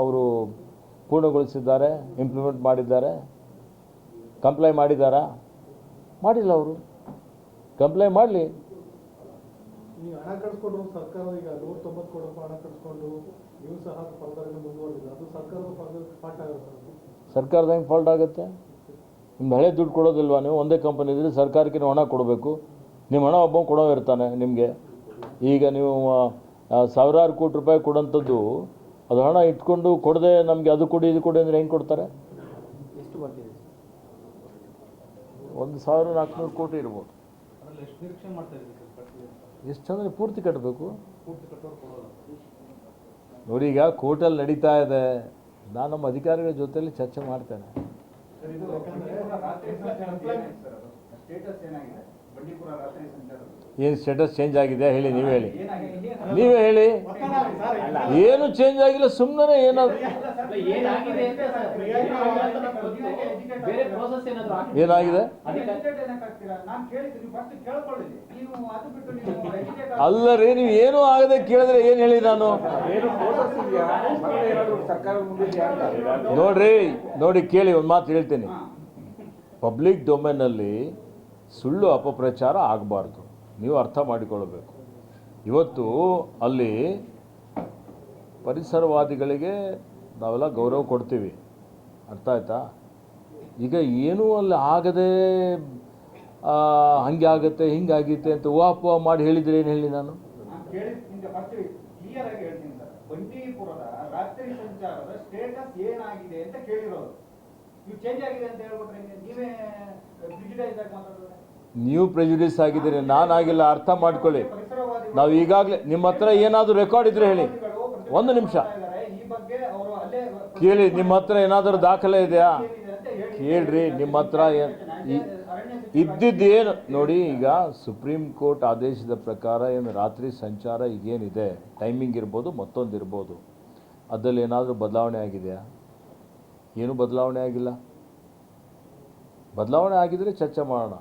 ಅವರು ಪೂರ್ಣಗೊಳಿಸಿದ್ದಾರೆ ಇಂಪ್ಲಿಮೆಂಟ್ ಮಾಡಿದ್ದಾರೆ ಕಂಪ್ಲೈ ಮಾಡಿದ್ದಾರಾ? ಮಾಡಿಲ್ಲ ಅವರು. ಕಂಪ್ಲೈ ಮಾಡಲಿ. ಸರ್ಕಾರದ ಹೆಂಗೆ ಫಾಲ್ಟ್ ಆಗುತ್ತೆ? ನಿಮ್ಮ ಹಳೆ ದುಡ್ಡು ಕೊಡೋದಿಲ್ವಾ ನೀವು? ಒಂದೇ ಕಂಪನಿ ಇದ್ರೆ ಸರ್ಕಾರಕ್ಕೆ ನೀವು ಹಣ ಕೊಡಬೇಕು. ನಿಮ್ಮ ಹಣ ಒಬ್ಬ ಕೊಡೋ ಇರ್ತಾನೆ ನಿಮಗೆ. ಈಗ ನೀವು ಸಾವಿರಾರು ಕೋಟಿ ರೂಪಾಯಿ ಕೊಡೋಂಥದ್ದು ಅದು ಹಣ ಇಟ್ಕೊಂಡು ಕೊಡದೆ ನಮಗೆ ಅದು ಕೊಡಿ ಇದು ಕೊಡಿ ಅಂದರೆ ಹೆಂಗೆ ಕೊಡ್ತಾರೆ? ಒಂದು ಸಾವಿರ ನಾಲ್ಕುನೂರು ಕೋಟಿ ಇರ್ಬೋದು. ಎಷ್ಟು ಚಂದ್ರೆ ಪೂರ್ತಿ ಕಟ್ಟಬೇಕು ನೋಡಿ ಈಗ ಕೋರ್ಟಲ್ಲಿ ನಡೀತಾ ಇದೆ. ನಾನು ನಮ್ಮ ಅಧಿಕಾರಿಗಳ ಜೊತೆಯಲ್ಲಿ ಚರ್ಚೆ ಮಾಡ್ತೇನೆ. ಏನು ಸ್ಟೇಟಸ್ ಚೇಂಜ್ ಆಗಿದೆ? ಹೇಳಿ ನೀವು ಹೇಳಿ. ನೀವೇ ಹೇಳಿ. ಏನು ಚೇಂಜ್ ಆಗಿಲ್ಲ ಸುಮ್ಮನೆ ಏನಾದ್ರು. ಏನಾಗಿದೆ ಅಂತ ಸರ್ ಬೇರೆ ಪ್ರೋಸೆಸ್ ಏನಾದ್ರು ಆಗಿದೆ? ಏನಾಗಿದೆ? ಅದಕ್ಕೆ ನಾನು ಕೇಳಿದ್ದು ನೀವು ಫಸ್ಟ್ ಕೇಳ್ಕೊಳ್ಳಿ ನೀವು ಅದು ಬಿಟ್ಟು ನೀವು educate ಅಲ್ಲ ರೀ ನೀವು ಏನು ಆಗದೆ ಕೇಳಿದ್ರೆ ಏನು ಹೇಳಿ ನಾನು? ಏನು ಪ್ರೋಸೆಸ್ ಇದೆಯಾ? ಮತ್ತೆ ಮುಂದೆ ಇದೆಯಾ ಅಂತ? ನೋಡ್ರಿ ನೋಡಿ ಕೇಳಿ ಒಂದು ಮಾತು ಹೇಳ್ತೀನಿ. ಪಬ್ಲಿಕ್ ಡೊಮೇನಲ್ಲಿ ಸುಳ್ಳು ಅಪಪ್ರಚಾರ ಆಗಬಾರ್ದು. ನೀವು ಅರ್ಥ ಮಾಡಿಕೊಳ್ಳಬೇಕು. ಇವತ್ತು ಅಲ್ಲಿ ಪರಿಸರವಾದಿಗಳಿಗೆ ನಾವೆಲ್ಲ ಗೌರವ ಕೊಡ್ತೀವಿ. ಅರ್ಥ ಆಯ್ತಾ? ಈಗ ಏನೂ ಅಲ್ಲಿ ಆಗದೆ ಹಂಗೆ ಆಗುತ್ತೆ ಹಿಂಗಾಗಿತ್ತೆ ಅಂತ ಊಹಾಪೋಹ ಮಾಡಿ ಹೇಳಿದ್ರೆ ಏನು ಹೇಳಿ ನಾನು? ರಾತ್ರಿ? ನೀವೇ ಪ್ರಿಜುಡೈಸ್ ಆಗಿದ್ದೀರಿ ನಾನಾಗಿಲ್ಲ ಅರ್ಥ ಮಾಡ್ಕೊಳ್ಳಿ. ನಾವು ಈಗಾಗಲೇ ನಿಮ್ಮ ಹತ್ರ ಏನಾದರೂ ರೆಕಾರ್ಡ್ ಇದ್ರೆ ಹೇಳಿ. ಒಂದು ನಿಮಿಷ. ಕೇಳಿ ನಿಮ್ಮ ಹತ್ರ ಏನಾದರೂ ದಾಖಲೆ ಇದೆಯಾ? ಕೇಳ್ರಿ ನಿಮ್ಮ ಹತ್ರ ಇದ್ದಿದ್ದೇನು ಈ- ಇದ್ದಿದ್ದು ಏನು ನೋಡಿ ಈಗ ಸುಪ್ರೀಂ ಕೋರ್ಟ್ ಆದೇಶದ ಪ್ರಕಾರ ಏನು ರಾತ್ರಿ ಸಂಚಾರ ಈಗೇನಿದೆ? ಟೈಮಿಂಗ್ ಇರ್ಬೋದು ಮತ್ತೊಂದು ಇರ್ಬೋದು ಅದರಲ್ಲಿ ಏನಾದರೂ ಬದಲಾವಣೆ ಆಗಿದೆಯಾ? ಏನು ಬದಲಾವಣೆ ಆಗಿಲ್ಲ. ಬದಲಾವಣೆ ಆಗಿದ್ರೆ ಚರ್ಚೆ ಮಾಡೋಣ.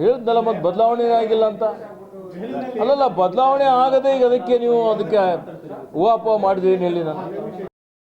ಹೇಳಿದ್ನಲ್ಲ ಮತ್ತು ಬದಲಾವಣೆ ಆಗಿಲ್ಲ ಅಂತ? ಅಲ್ಲಲ್ಲ ಬದಲಾವಣೆ ಆಗದೆ ಈಗ ಅದಕ್ಕೆ ನೀವು ಅದಕ್ಕೆ ಹೂವಾಪ ಮಾಡಿದ್ರಿ ಹೇಳಿ ನಾನು